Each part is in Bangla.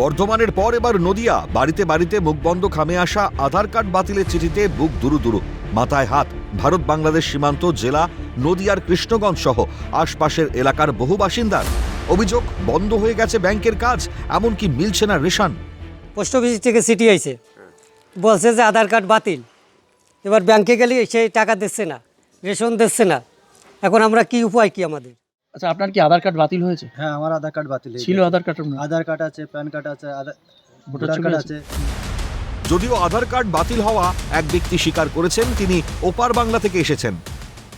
বর্ধমানের পর এবার নদিয়া। বাড়িতে বাড়িতে মুখবন্ধ খামে আসা আধার কার্ড বাতিলের চিঠিতে বুক দুরু দুরু। মাথায় হাত, ভারত বাংলাদেশ সীমান্ত, জেলা, নদিয়ার কৃষ্ণগঞ্জ সহ আশপাশের এলাকার বহু বাসিন্দার। অভিযোগ, বন্ধ হয়ে গেছে ব্যাংকের কাজ, এমনকি মিলছে না রেশন। পোস্ট অফিস থেকে চিঠি আইছে। বলছে যে আধার কার্ড বাতিল। এবার ব্যাংকে গেলে সেই টাকা দিচ্ছে না, রেশন দিচ্ছে না। এখন আমরা কি উপায় কি আমাদের? আচ্ছা আপনার কি আধার কার্ড বাতিল হয়েছে? হ্যাঁ আমার আধার কার্ড বাতিল হয়ে ছিল আধার কার্ড আধার কার্ড আছে প্যান কার্ড আছে ভোটার ভোটার কার্ড আছে? যদিও আধার কার্ড বাতিল হওয়া এক ব্যক্তি স্বীকার করেছেন তিনি ওপার বাংলা থেকে এসেছেন।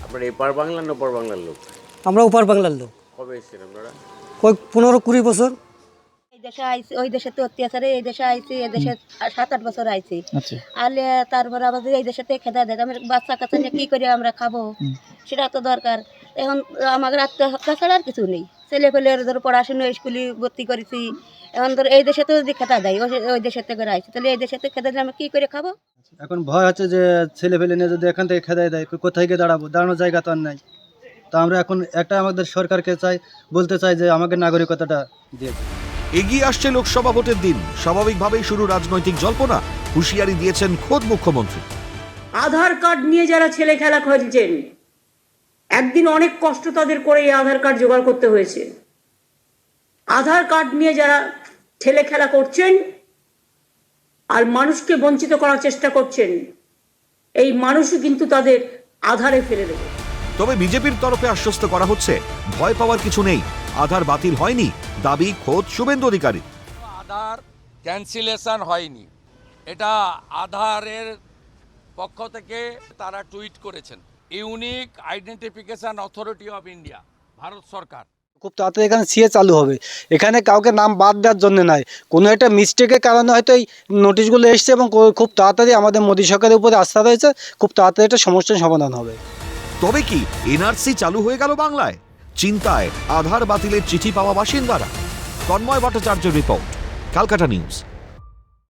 আপনার এপার বাংলা না ওপার বাংলার লোক? আমরা ওপার বাংলার লোক। কবে এসেছেন আপনারা? কই পনেরো কুড়ি বছর? এই দেশে আইছি ওই দেশে তো অত্যাচারে এই দেশে আইছি এই দেশে সাত আট বছর আইছি আচ্ছা। আলে তারপরে আবার এই দেশে তো খেদা দেয় আমার বাচ্চা কাচ্চা কি করে আমরা খাব? সেটা তো দরকার। এখন আমাদের আত্মহত্যা ছাড়া আর কিছু নেই। ছেলে পেলে ধরো পড়াশুনো স্কুলে ভর্তি করেছি। এখন ধরো এই দেশে তো যদি খেতা দেয় ওই- দেশের থেকে আইছি তাহলে এই দেশে তো খেতে দিলে আমরা কি করে খাব? এখন ভয় আছে যে ছেলে ফেলে নিয়ে যদি এখান থেকে খেদাই দেয় কোথায় গিয়ে দাঁড়াবো? দাঁড়ানোর জায়গা তো আর নাই। তো আমরা এখন একটা আমাদের সরকারকে চাই বলতে চাই যে আমাকে নাগরিকতাটা দিয়ে এগিয়ে আসছে লোকসভা ভোটের দিন। স্বাভাবিকভাবেই শুরু রাজনৈতিক জল্পনা। হুঁশিয়ারি দিয়েছেন খোদ মুখ্যমন্ত্রী। আধার কার্ড নিয়ে যারা ছেলে খেলা খেলছেন একদিন অনেক কষ্ট তাদের করে এই আধার কার্ড জোগাড় করতে হয়েছে। আধার কার্ড নিয়ে যারা ছেলে খেলা করছেন আর মানুষকে বঞ্চিত করার চেষ্টা করছেন এই মানুষই কিন্তু তাদের আধারে ফেলে দেবে। তবে বিজেপির তরফে আশ্বস্ত করা হচ্ছে ভয় পাওয়ার কিছু নেই। আধার বাতিল হয়নি দাবি খোদ শুভেন্দু অধিকারী আধার ক্যান্সেলেশন হয়নি। এটা আধারের পক্ষ থেকে তারা টুইট করেছেন। Unique identification authority of India Bharat সরকার। খুব তাড়াতাড়ি এখানে সিএ চালু হবে। এখানে কাউকে নাম বাদ দেওয়ার জন্য নয়। কোনো একটা মিস্টেকের কারণে হয়তো এই নোটিশগুলো এসছে এবং খুব তাড়াতাড়ি আমাদের মোদী সরকারের উপরে আস্থা রয়েছে খুব তাড়াতাড়ি একটা সমস্যার সমাধান হবে। তবে কি এনআরসি চালু হয়ে গেল বাংলায়? চিন্তায় আধার বাতিলের চিঠি পাওয়া বাসিন্দারা। তন্ময় ভট্টাচার্যের রিপোর্ট ক্যালকাটা নিউজ।